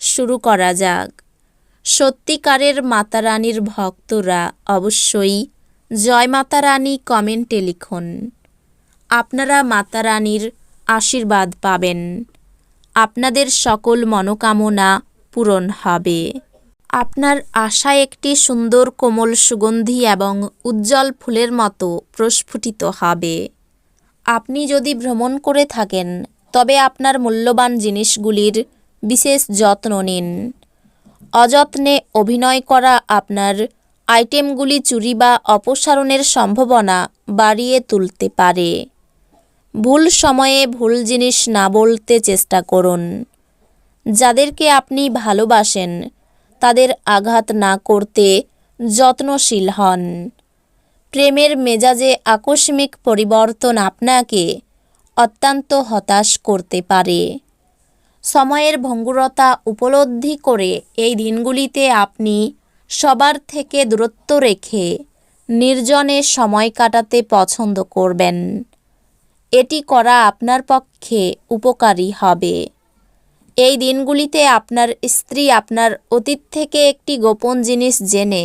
শুরু করা যাক। সত্যিকারের মাতা রানীর ভক্তরা অবশ্যই জয় মাতা রানী কমেন্টে লিখুন। আপনারা মাতা রানীর আশীর্বাদ পাবেন। আপনাদের সকল মনোকামনা পূরণ হবে। আপনার আশা একটি সুন্দর কোমল সুগন্ধি এবং উজ্জ্বল ফুলের মতো প্রস্ফুটিত হবে। আপনি যদি ভ্রমণ করে থাকেন, তবে আপনার মূল্যবান জিনিসগুলির বিশেষ যত্ন নিন। অযত্নে অভিনয় করা আপনার আইটেমগুলি চুরি বা অপসারণের সম্ভাবনা বাড়িয়ে তুলতে পারে। ভুল সময়ে ভুল জিনিস না বলতে চেষ্টা করুন। যাদেরকে আপনি ভালোবাসেন, তাদের আঘাত না করতে যত্নশীল হন। প্রেমের মেজাজে আকস্মিক পরিবর্তন আপনাকে অত্যন্ত হতাশ করতে পারে। সময়ের ভঙ্গুরতা উপলব্ধি করে এই দিনগুলিতে আপনি সবার থেকে দূরত্ব রেখে নির্জনে সময় কাটাতে পছন্দ করবেন। এটি করা আপনার পক্ষে উপকারী হবে। এই দিনগুলিতে আপনার স্ত্রী আপনার অতীত থেকে একটি গোপন জিনিস জেনে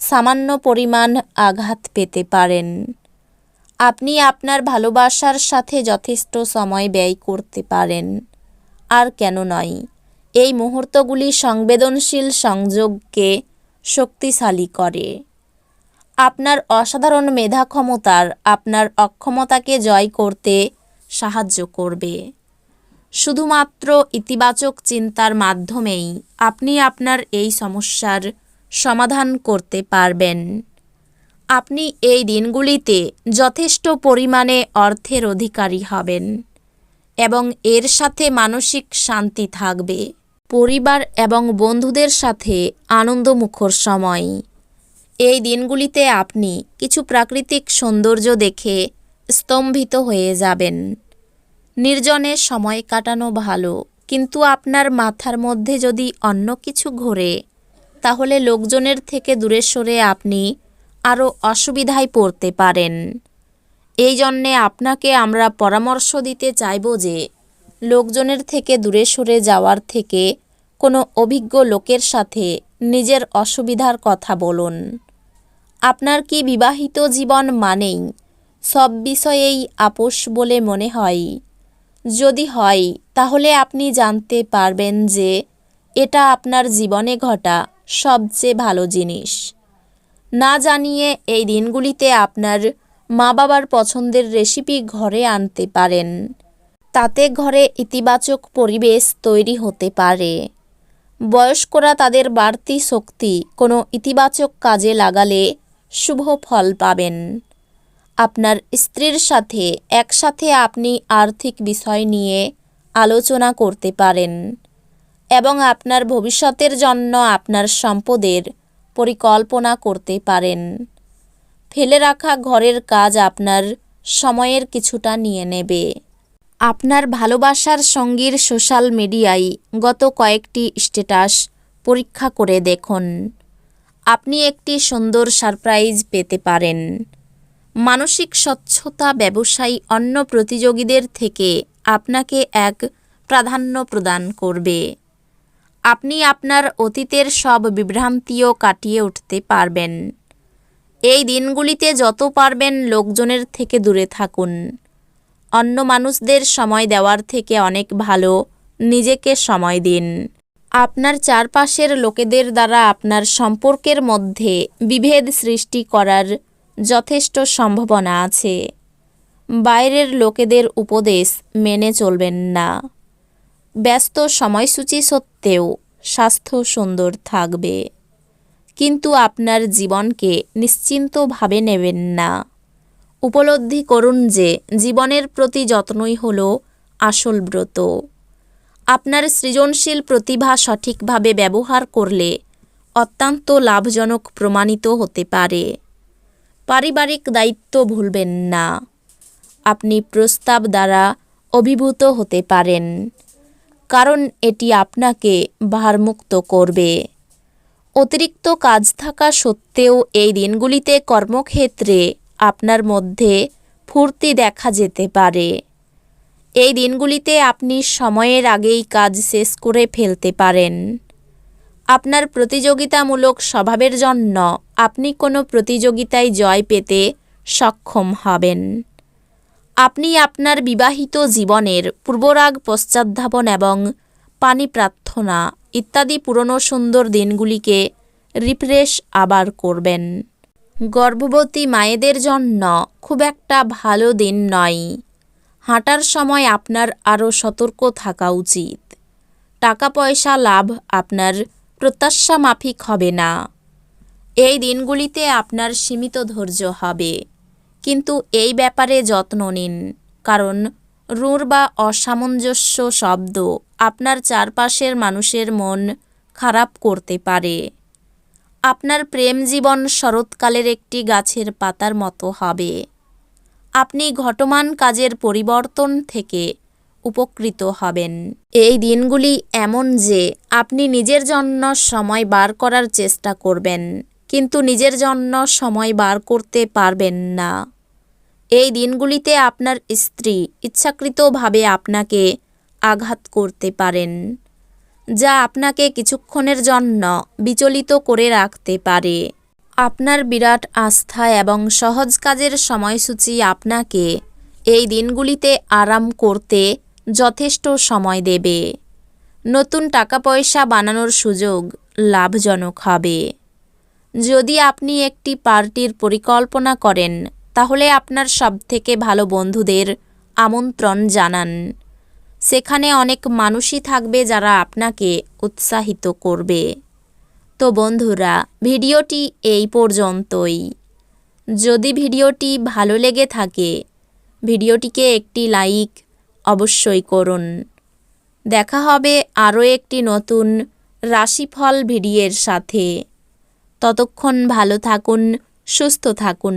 সামান্য পরিমাণ আঘাত পেতে পারেন। আপনি আপনার ভালোবাসার সাথে যথেষ্ট সময় ব্যয় করতে পারেন। আর কেন নয়। এই মুহূর্তগুলি সংবেদনশীল সংযোগকে শক্তিশালী করে। আপনার অসাধারণ মেধা ক্ষমতার আপনার অক্ষমতাকে জয় করতে সাহায্য করবে। শুধুমাত্র ইতিবাচক চিন্তার মাধ্যমেই আপনি আপনার এই সমস্যার সমাধান করতে পারবেন। আপনি এই দিনগুলিতে যথেষ্ট পরিমাণে অর্থের অধিকারী হবেন। এবং এর সাথে মানসিক শান্তি থাকবে। পরিবার এবং বন্ধুদের সাথে আনন্দমুখর সময়। এই দিনগুলিতে আপনি কিছু প্রাকৃতিক সৌন্দর্য দেখে স্তম্ভিত হয়ে যাবেন। নির্জনে সময় কাটানো ভালো, কিন্তু আপনার মাথার মধ্যে যদি অন্য কিছু ঘোরে, তাহলে লোকজনের থেকে দূরে সরে আপনি আরও অসুবিধায় পড়তে পারেন। এই জন্যে আপনাকে আমরা পরামর্শ দিতে চাইব যে, লোকজনের থেকে দূরে সরে যাওয়ার থেকে কোনো অভিজ্ঞ লোকের সাথে নিজের অসুবিধার কথা বলুন। আপনার কি বিবাহিত জীবন মানেই সব বিষয়েই আপোষ বলে মনে হয়? যদি হয়, তাহলে আপনি জানতে পারবেন যে, এটা আপনার জীবনে ঘটা সবচেয়ে ভালো জিনিস। না জানিয়ে এই দিনগুলিতে আপনার মা বাবার পছন্দের রেসিপি ঘরে আনতে পারেন। তাতে ঘরে ইতিবাচক পরিবেশ তৈরি হতে পারে। বয়স্করা তাদের বাড়তি শক্তি, কোনো ইতিবাচক কাজে লাগালে শুভ ফল পাবেন। আপনার স্ত্রীর সাথে, একসাথে আপনি আর্থিক বিষয় নিয়ে আলোচনা করতে পারেন এবং আপনার ভবিষ্যতের জন্য আপনার সম্পদের পরিকল্পনা করতে পারেন। ফেলে রাখা ঘরের কাজ আপনার সময়ের কিছুটা নিয়ে নেবে। আপনার ভালোবাসার সঙ্গীর সোশ্যাল মিডিয়ায় গত কয়েকটি স্ট্যাটাস পরীক্ষা করে দেখুন। আপনি একটি সুন্দর সারপ্রাইজ পেতে পারেন। মানসিক স্বচ্ছতা ব্যবসায়ী অন্য প্রতিযোগীদের থেকে আপনাকে এক প্রাধান্য প্রদান করবে। আপনি আপনার অতীতের সব বিভ্রান্তিও কাটিয়ে উঠতে পারবেন। এই দিনগুলিতে যত পারবেন লোকজনের থেকে দূরে থাকুন। অন্য মানুষদের সময় দেওয়ার থেকে অনেক ভালো, নিজেকে সময় দিন। আপনার চারপাশের লোকেদের দ্বারা আপনার সম্পর্কের মধ্যে বিভেদ সৃষ্টি করার যথেষ্ট সম্ভাবনা আছে। বাইরের লোকেদের উপদেশ মেনে চলবেন না। ব্যস্ত সময়সূচি সত্ত্বেও স্বাস্থ্য সুন্দর থাকবে। কিন্তু আপনার জীবনকে নিশ্চিন্তভাবে নেবেন না। উপলব্ধি করুন যে জীবনের প্রতি যত্নই হল আসল ব্রত। আপনার সৃজনশীল প্রতিভা সঠিকভাবে ব্যবহার করলে অত্যন্ত লাভজনক প্রমাণিত হতে পারে। পারিবারিক দায়িত্ব ভুলবেন না। আপনি প্রস্তাব দ্বারা অভিভূত হতে পারেন। কারণ এটি আপনাকে ভারমুক্ত করবে। অতিরিক্ত কাজ থাকা সত্ত্বেও এই দিনগুলিতে কর্মক্ষেত্রে আপনার মধ্যে ফুর্তি দেখা যেতে পারে। এই দিনগুলিতে আপনি সময়ের আগেই কাজ শেষ করে ফেলতে পারেন। আপনার প্রতিযোগিতামূলক স্বভাবের জন্য আপনি কোনো প্রতিযোগিতায় জয় পেতে সক্ষম হবেন। আপনি আপনার বিবাহিত জীবনের পূর্বরাগ, পশ্চাদ্ধাবন এবং পানি প্রার্থনা ইত্যাদি পুরনো সুন্দর দিনগুলিকে রিফ্রেশ আবার করবেন। গর্ভবতী মায়েদের জন্য খুব একটা ভালো দিন নয়। হাঁটার সময় আপনার আরও সতর্ক থাকা উচিত। টাকা পয়সা লাভ আপনার প্রত্যাশা মাফিক হবে না। এই দিনগুলিতে আপনার সীমিত ধৈর্য হবে। কিন্তু এই ব্যাপারে যত্ন নিন, কারণ রুঁড় বা অসামঞ্জস্য শব্দ আপনার চারপাশের মানুষের মন খারাপ করতে পারে। আপনার প্রেম জীবন শরৎকালের একটি গাছের পাতার মতো হবে। আপনি ঘটমান কাজের পরিবর্তন থেকে উপকৃত হবেন। এই দিনগুলি এমন যে আপনি নিজের জন্য সময় বার করার চেষ্টা করবেন, কিন্তু নিজের জন্য সময় বার করতে পারবেন না। এই দিনগুলিতে আপনার স্ত্রী ইচ্ছাকৃতভাবে আপনাকে আঘাত করতে পারেন, যা আপনাকে কিছুক্ষণের জন্য বিচলিত করে রাখতে পারে। আপনার বিরাট আস্থা এবং সহজ কাজের সময়সূচি আপনাকে এই দিনগুলিতে আরাম করতে যথেষ্ট সময় দেবে। নতুন টাকা পয়সা বানানোর সুযোগ লাভজনক হবে। যদি আপনি একটি পার্টির পরিকল্পনা করেন তাহলে আপনার সবথেকে ভালো বন্ধুদের আমন্ত্রণ জানান। সেখানে অনেক মানুষই থাকবে যারা আপনাকে উৎসাহিত করবে। তো বন্ধুরা, ভিডিওটি এই পর্যন্তই। যদি ভিডিওটি ভালো লেগে থাকে, ভিডিওটিকে একটি লাইক অবশ্যই করুন। দেখা হবে আরও একটি নতুন রাশিফল ভিডিওর সাথে। ততক্ষণ ভালো থাকুন, সুস্থ থাকুন।